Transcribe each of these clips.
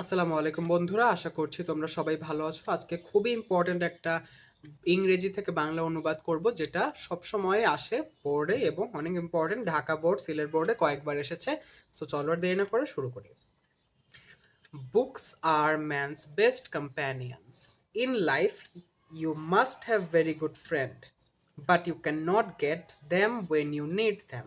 আসসালামু আলাইকুম বন্ধুরা, আশা করছি তোমরা সবাই ভালো আছো আজকে খুবই ইম্পর্ট্যান্ট একটা ইংরেজি থেকে বাংলা অনুবাদ করব, যেটা সবসময় আসে বোর্ডে এবং অনেক ইম্পর্ট্যান্ট ঢাকা বোর্ড সিলেট বোর্ডে কয়েকবার এসেছে সো চলো দেরি না করে শুরু করি books are man's best companions in life you must have very good friend but you can not get them when you need them.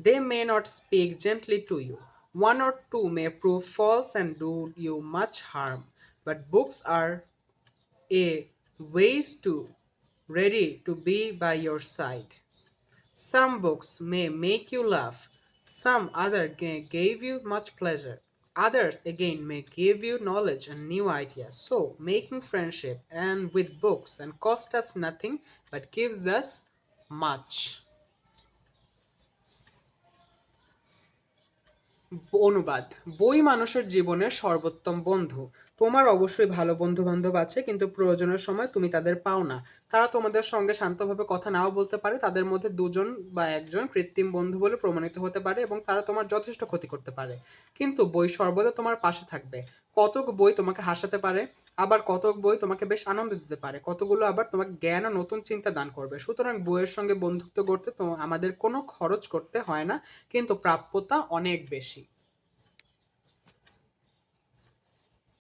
They may not speak gently to you. One or two may prove false and do you much harm, but books are a ways to ready to be by your side. Some books may make you laugh, some other ga- gave you much pleasure. Others again may give you knowledge and new ideas. So, making friendship and with books and cost us nothing but gives us much. অনুবাদ। বই মানুষের জীবনের সর্বোত্তম বন্ধু। তোমার অবশ্যই ভালো বন্ধু বান্ধব আছে, কিন্তু প্রয়োজনের সময় তুমি তাদের পাও না। তারা তোমাদের সঙ্গে শান্তভাবে কথা নাও বলতে পারে, তাদের মধ্যে দুজন বা একজন কৃত্রিম বন্ধু বলে প্রমাণিত হতে পারে এবং তারা তোমার যথেষ্ট ক্ষতি করতে পারে। কিন্তু বই সর্বদা তোমার পাশে থাকবে। কতক বই তোমাকে হাসাতে পারে, আবার কতক বই তোমাকে বেশ আনন্দ দিতে পারে। কতগুলো আবার তোমাকে জ্ঞান ও নতুন চিন্তা দান করবে। সুতরাং বইয়ের সঙ্গে বন্ধুত্ব করতে তো আমাদের কোনো খরচ করতে হয় না, কিন্তু প্রাপ্যতা অনেক বেশি।